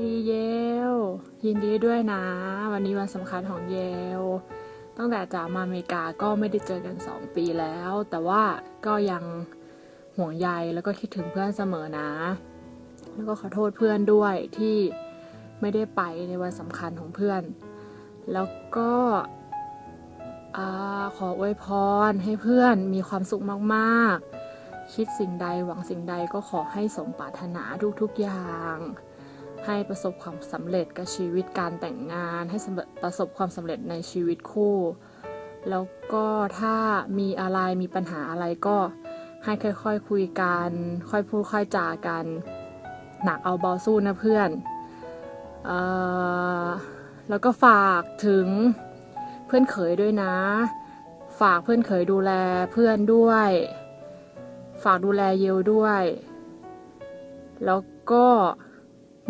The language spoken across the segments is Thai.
ดีเยล ยินดีด้วยนะ วันนี้วันสำคัญของเยล ตั้งแต่จากมาอเมริกาก็ไม่ได้เจอกัน 2 ปีแล้ว แต่ว่าก็ยังห่วงใยแล้วก็คิดถึงเพื่อนเสมอนะ แล้วก็ขอโทษเพื่อนด้วยที่ไม่ได้ไปในวันสำคัญของเพื่อน แล้วก็ขออวยพรให้เพื่อนมีความสุขมากๆ คิดสิ่งใดหวังสิ่งใดก็ขอให้สมปรารถนาทุกๆอย่าง ให้ประสบความสำเร็จกับชีวิตการแต่งงาน ให้สำเร็จประสบความสำเร็จในชีวิตคู่ แล้วก็ถ้ามีอะไรมีปัญหาอะไรก็ให้ค่อยๆคคุยกัน ค่อยพูดค่อยจากัน หนักเอาเบาสู้นะเพื่อนออแล้วก็ฝากถึงเพื่อนเขยด้วยนะ ฝากเพื่อนเขยดูแลเพื่อนด้วย ฝากดูแลเยลด้วย แล้วก็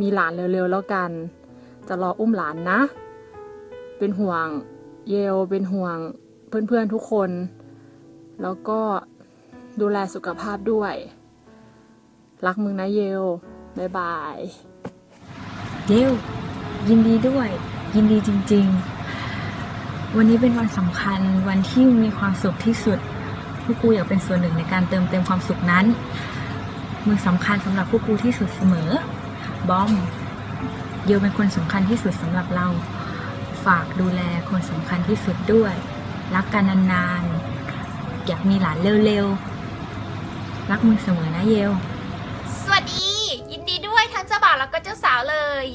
มีหลานเร็วๆแล้วกัน จะรออุ้มหลานนะ เป็นห่วงเยลเป็นห่วงเพื่อนๆทุกคน แล้วก็ดูแลสุขภาพด้วย รักมึงนะเยลบ๊ายบาย เยวยินดีด้วย ยินดีจริงๆ วันนี้เป็นวันสำคัญวันที่มีความสุขที่สุดพวกกูอยากเป็นส่วนหนึ่งในการเติมเต็มความสุขนั้น มึงสำคัญสำหรับพวกกูที่สุดเสมอ บอมเยวเป็นคนสำคัญที่สุดสำหรับเรา ฝากดูแลคนสำคัญที่สุดด้วย รักกันนานๆ อยากมีหลานเร็วๆ รักมึงเสมอนะเยวสวัสดี ยินดีด้วยทั้งเจ้าบ่าวแล้วก็เจ้าสาวเลย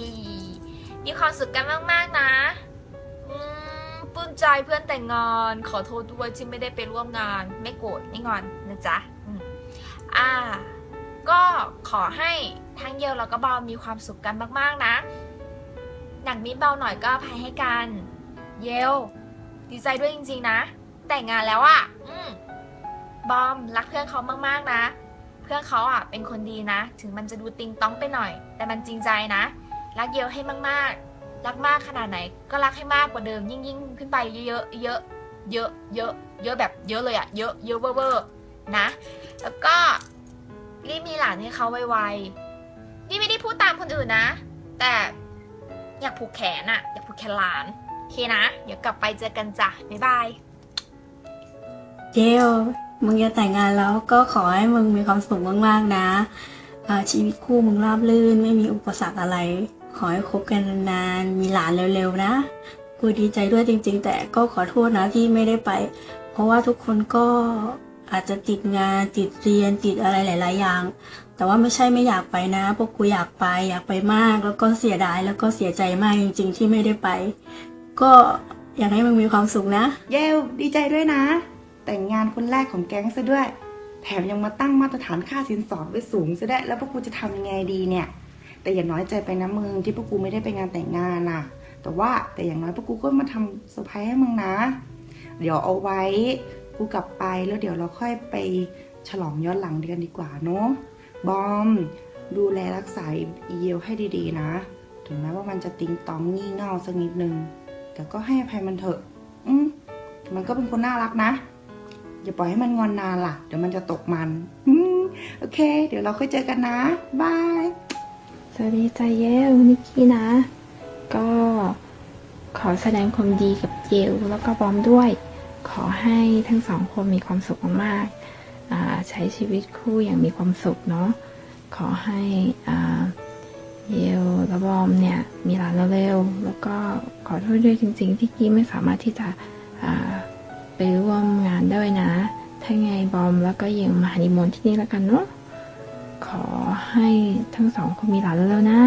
มีความสุขกันมากๆนะอืมปลื้มใจเพื่อนแต่งงาน ขอโทษด้วยที่ไม่ได้ไปร่วมงาน ไม่โกรธไม่งอนนะจ๊ะอืมอ่า ก็ขอให้ ทั้งเยลแล้วก็เบามีความสุขกันมากๆนะหนักนิดเบาหน่อยก็อภัยให้กัน เยลดีใจด้วยจริง ๆ นะ แต่งงานแล้วอะ่ะอืมบอมรักเพื่อนเขามากๆนะ เพื่อนเขาอะเป็นคนดีนะ ถึงมันจะดูติงต้องไปหน่อย แต่มันจริงใจนะ รักเยอะให้มากๆ รักมากขนาดไหน ก็รักให้มากกว่าเดิมยิ่งยิ่งขึ้นไปเยอะๆเยอะเยอะเยอะเยอะแบบเยอะเลยอะเยอะเยอะเวอร์นะ แล้วก็รีบมีหลานให้เขาไวๆ นี่ไม่ได้พูดตามคนอื่นนะ แต่อยากผูกแขนอะอยากผูกแขนหลานโอเคนะ เดี๋ยวกลับไปเจอกันจ้ะ บ๊ายบาย เจลมึงจะแต่งงานแล้วก็ขอให้มึงมีความสุขมากๆนะชีวิตคู่มึงราบรื่นไม่มีอุปสรรคอะไร ขอให้คบกันนานๆมีหลานเร็วๆนะ กูดีใจด้วยจริง ๆ แต่ก็ขอโทษนะที่ไม่ได้ไป เพราะว่าทุกคนก็อาจจะติดงานติดเรียนติดอะไรหลาย ๆ อย่าง แต่ว่าไม่ใช่ไม่อยากไปนะ พวกกูอยากไปอยากไปมาก แล้วก็เสียดายแล้วก็เสียใจมากจริง ๆ ที่ไม่ได้ไป ก็อยากให้มึงมีความสุขนะ เยลดีใจด้วยนะ แต่งงานคนแรกของแก๊งซะด้วย แถมยังมาตั้งมาตรฐานค่าสินสอดไว้สูงซะด้วยแล้วพวกกูจะทำยังไงดีเนี่ย แต่อย่าน้อยใจไปนะมึงที่พวกกูไม่ได้ไปงานแต่งงานน่ะ แต่ว่าแต่อย่างน้อยพวกกูก็มาทำเซอร์ไพรส์ให้มึงนะ เดี๋ยวเอาไว้กูกลับไปแล้วเดี๋ยวเราค่อยไปฉลองย้อนหลังกันดีกว่าเนาะ บอม ดูแลรักษาอีเยลให้ดีๆนะ ถึงแม้ว่ามันจะติงตองงี่เง่าสักนิดนึง แต่ก็ให้อภัยมันเถอะ อืมมันก็เป็นคนน่ารักนะ อย่าปล่อยให้มันงอนนานล่ะ เดี๋ยวมันจะตกมัน อืมโอเค เดี๋ยวเราค่อยเจอกันนะ บาย สวัสดีจ้าเยลนิกกี้นะ ก็ขอแสดงความดีกับเยลแล้วก็บอมด้วย ขอให้ทั้งสองคนมีความสุขมากๆ ใช้ชีวิตคู่อย่างมีความสุขเนาะขอให้เยลและบอมเนี่ยมีหลานเร็วๆแล้วก็ขอโทษด้วยจริง ๆ ที่กี้ไม่สามารถที่จะไปร่วมงานได้นะ ถ้าไงบอมแล้วก็เยลมาฮันนีมูนที่นี่แล้วกันเนาะขอให้ทั้งสองคนมีหลานแล้วนะ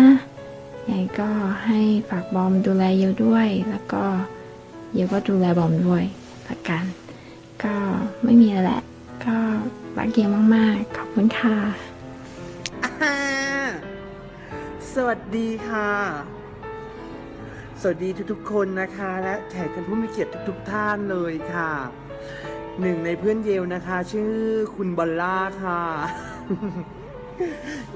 ยังไงก็ให้ฝากบอมดูแลเยลด้วย แล้วก็เยลก็ดูแลบอมด้วยละกัน ก็ไม่มีอะไรแหละ รักเยลมาก ๆ ขอบคุณค่ะอาสวัสดีค่ะ สวัสดีทุกๆ คนนะคะ และแขกท่านผู้มีเกียรติทุก ๆ ท่านเลยค่ะ หนึ่งในเพื่อนเยลนะคะ ชื่อคุณบอลล่าค่ะ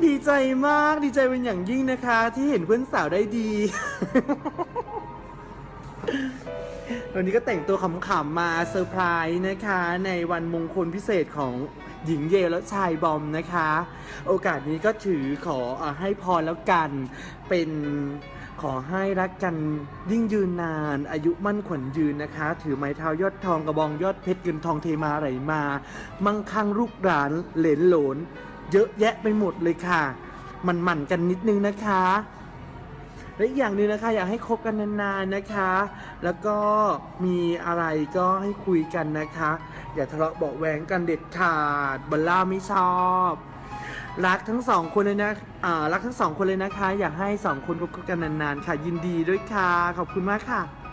ดีใจมากดีใจเป็นอย่างยิ่งนะคะ ที่เห็นเพื่อนสาวได้ดีวันนี้ก็แต่งตัวขำๆมาเซอร์ไพรส์นะคะ ในวันมงคลพิเศษของ หญิงเยและชายบอมนะคะ โอกาสนี้ก็ถือขออให้พรแล้วกันเป็นขอให้รักกันยิ่งยืนนาน อายุมั่นขวัญยืนนะคะ ถือไม้เท้ายอดทองกระบองยอดเพชรเงินทองเทมาไหลมา มั่งคั่งลูกหลานเหลนหลน เยอะแยะไปหมดเลยค่ะ มันหมั่นกันนิดนึงนะคะและอีกอย่างหนึ่งนะคะอยากให้คบกันนานๆนะคะ แล้วก็มีอะไรก็ให้คุยกันนะคะ อย่าทะเลาะเบาะแวงกันเด็ดขาดบัลล่าไม่ชอบ รักทั้งสองคนเลยนะอ่ารักทั้งสองคนเลยนะคะ อยากให้สองคนคบกันนานๆค่ะ ยินดีด้วยค่ะ ขอบคุณมากค่ะ